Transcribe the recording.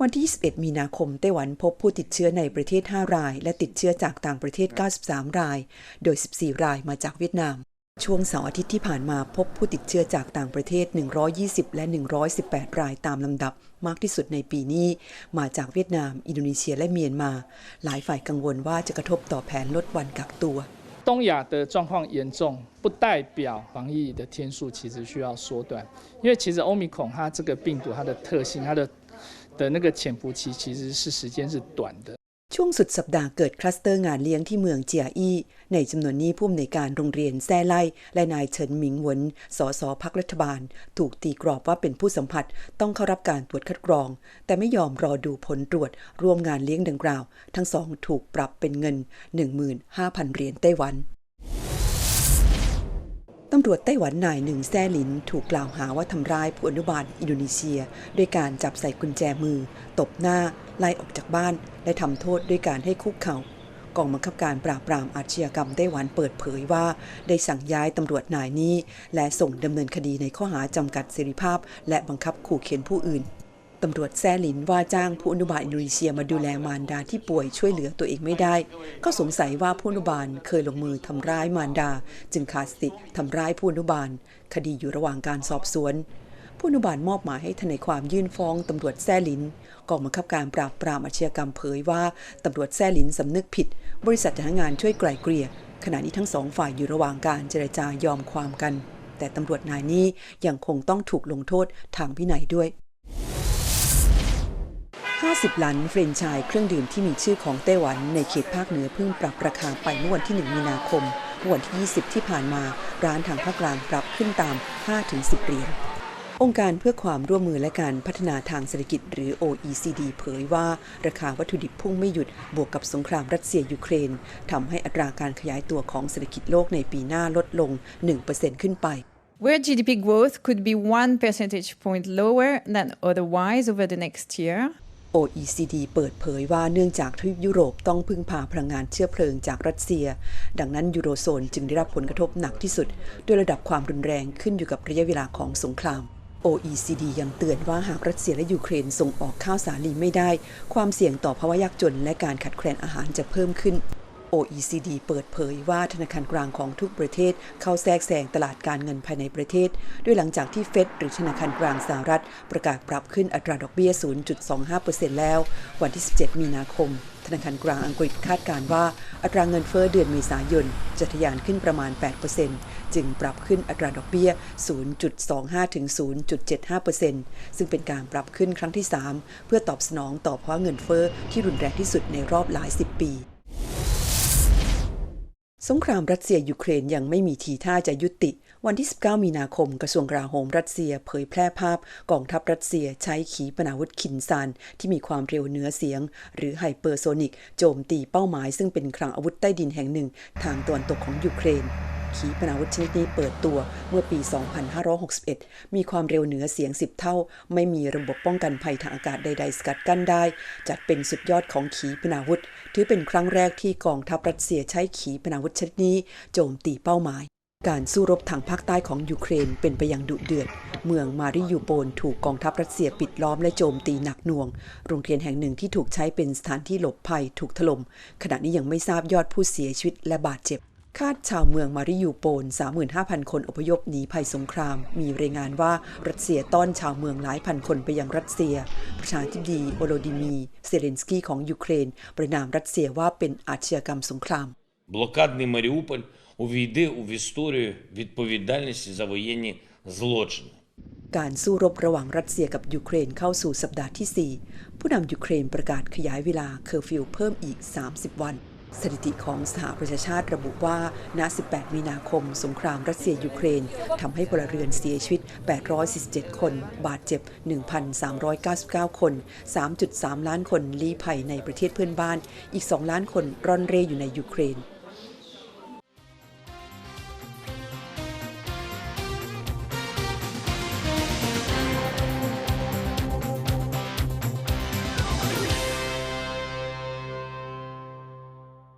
วันที่ 21 มีนาคม ไต้หวันพบผู้ติดเชื้อในประเทศ 5 ราย และติดเชื้อจากต่างประเทศ 93 ราย โดย 14 รายมาจากเวียดนาม ช่วงเสาร์อาทิตย์ที่ผ่านมาพบผู้ติดเชื้อจากต่างประเทศ 120 และ 118 รายตามลำดับ มากที่สุดในปีนี้ มาจากเวียดนาม อินโดนีเซียและเมียนมา หลายฝ่ายกังวลว่าจะกระทบต่อแผนลดวันกักตัว 东亚的状况严重，不代表防疫的天数其实需要缩短，因为其实欧米孔它这个病毒它的特性，它的 的那个潜伏期其实是时间是短的。 ช่วงสุดสัปดาห์เกิดคลัสเตอร์งานเลี้ยงที่เมืองเจียอี้ ในจำนวนนี้ผู้อำนวยการโรงเรียนแซ่ไล่ และนายเฉินหมิงหวน สสพักรัฐบาล ถูกตีกรอบว่าเป็นผู้สัมผัส ต้องเข้ารับการตรวจคัดกรอง แต่ไม่ยอมรอดูผลตรวจ ร่วมงานเลี้ยงดังกล่าว ทั้งสองถูกปรับเป็นเงิน 15,000 เหรียญไต้หวัน ตำรวจไต้หวันนายหนึ่งแซ่หลินถูกกล่าวหาว่าทำร้ายผู้อนุบาลอินโดนีเซีย ด้วยการจับใส่กุญแจมือ ตบหน้า ไล่ออกจากบ้าน และทำโทษด้วยการให้คุกเข่ากองบังคับการปราบปรามอาชญากรรมไต้หวันเปิดเผยว่า ได้สั่งย้ายตำรวจนายนี้ และส่งดำเนินคดีในข้อหาจำกัดเสรีภาพ และบังคับขู่เข็นผู้อื่น ตำรวจแซ่หลินว่าจ้างผู้อนุบาลอินโดนีเซียมาดูแลมารดาที่ป่วยช่วยเหลือตัวเองไม่ได้ ก็สงสัยว่าผู้อนุบาลเคยลงมือทำร้ายมารดา จึงขาดสติทำร้ายผู้อนุบาล คดีอยู่ระหว่างการสอบสวน ผู้อนุบาลมอบหมายให้ทนายความยื่นฟ้องตำรวจแซ่หลินกองบังคับการปราบปรามอาชญากรรมเผยว่าตำรวจแซ่หลินสำนึกผิด บริษัทจ้างงานช่วยไกล่เกลี่ยขณะนี้ทั้งสองฝ่ายอยู่ระหว่างการเจรจายอมความกัน แต่ตำรวจนายนี้ยังคงต้องถูกลงโทษทางวินัยด้วย 50ล้านเฟรนชส์เครื่องดื่มที่มีชื่อของไต้หวันในเขตภาคเหนือเพิ่งปรับราคาไปเมื่อวันที่ 1 มีนาคมวันที่ 20 ที่ผ่านมา ร้านทางภาคกลางปรับขึ้นตาม 5-10 เหรียญองค์การเพื่อความร่วมมือและการพัฒนาทางเศรษฐกิจหรือ OECD เผยว่าราคาวัตถุดิบพุ่งไม่หยุดบวกกับสงครามรัสเซียยูเครนทำให้อัตราการขยายตัวของเศรษฐกิจโลกในปีหน้าลดลง 1%ขึ้นไป where GDP growth could be one percentage point lower than otherwise over the next year. OECD เปิดเผยว่าเนื่องจากทวีปยุโรปต้องพึ่งพาพลังงานเชื้อเพลิงจากรัสเซีย ดังนั้นยูโรโซนจึงได้รับผลกระทบหนักที่สุด ด้วยระดับความรุนแรงขึ้นอยู่กับระยะเวลาของสงคราม OECD ยังเตือนว่าหากรัสเซียและยูเครนส่งออกข้าวสาลีไม่ได้ ความเสี่ยงต่อภาวะยากจนและการขาดแคลนอาหารจะเพิ่มขึ้น OECD เปิดเผยว่าธนาคารกลางของทุกประเทศเข้าแทรกแซงตลาดการเงินภายในประเทศ ด้วยหลังจากที่เฟดหรือธนาคารกลางสหรัฐ ประกาศปรับขึ้นอัตราดอกเบี้ย 0.25%แล้ว วันที่ 17 มีนาคม ธนาคารกลางอังกฤษคาดการณ์ว่าอัตราเงินเฟ้อเดือนเมษายนจะทะยานขึ้นประมาณ 8%จึงปรับขึ้นอัตราดอกเบี้ย 0.25 ถึง 0.75%ซึ่งเป็นการปรับขึ้นครั้งที่ 3 เพื่อตอบสนองต่อภาวะเงินเฟ้อที่รุนแรงที่สุดในรอบหลายสิบปี สงครามรัสเซียยูเครนยังไม่มีทีท่าจะยุติ วันที่ 19 มีนาคมกระทรวงกลาโหมรัสเซียเผยแพร่ภาพกองทัพรัสเซียใช้ขีปนาวุธคินซานที่มีความเร็วเหนือเสียง หรือไฮเปอร์โซนิก โจมตีเป้าหมายซึ่งเป็นคลังอาวุธใต้ดินแห่งหนึ่ง ทางตะวันตกของยูเครน ขีปนาวุธชนิดนี้เปิดตัวเมื่อปี 2561 มีความเร็วเหนือเสียง 10 เท่า ไม่มีระบบป้องกันภัยทางอากาศใด ๆ สกัดกั้นได้ จัดเป็นสุดยอดของขีปนาวุธ ถือเป็นครั้งแรกที่กองทัพรัสเซียใช้ขีปนาวุธชนิดนี้โจมตีเป้าหมาย การสู้รบทางภาคใต้ของยูเครนเป็นไปอย่างดุเดือดเมืองมาริยูโปลถูกกองทัพรัสเซียปิดล้อมและโจมตีหนักหน่วง โรงเรียนแห่งหนึ่งที่ถูกใช้เป็นสถานที่หลบภัยถูกถล่ม ขณะนี้ยังไม่ทราบยอดผู้เสียชีวิตและบาดเจ็บ คาดชาวเมืองมาริยูโปล35,000 คนอพยพหนีภัยสงคราม มีรายงานว่ารัสเซียต้อนชาวเมืองหลายพันคนไปยังรัสเซีย ประธานาธิบดีโวโลดิมีเซเลนสกี้ของยูเครน ประนามรัสเซียว่าเป็นอาชญากรรมสงคราม Блокадний Маріуполь увійде у історію відповідальності за воєнні злочини. การสู้รบระหว่างรัสเซียกับยูเครนเข้าสู่สัปดาห์ที่ 4 ผู้นำยูเครนประกาศขยายเวลาเคอร์ฟิวเพิ่มอีก 30 วัน สถิติของสหประชาชาติระบุว่า ณ 18 มีนาคม สงครามรัสเซียยูเครนทำให้พลเรือนเสียชีวิต 847 คน บาดเจ็บ 1,399 คน 3.3 ล้านคนลี้ภัยในประเทศเพื่อนบ้าน อีก 2 ล้านคนร่อนเร่อยู่ในยูเครน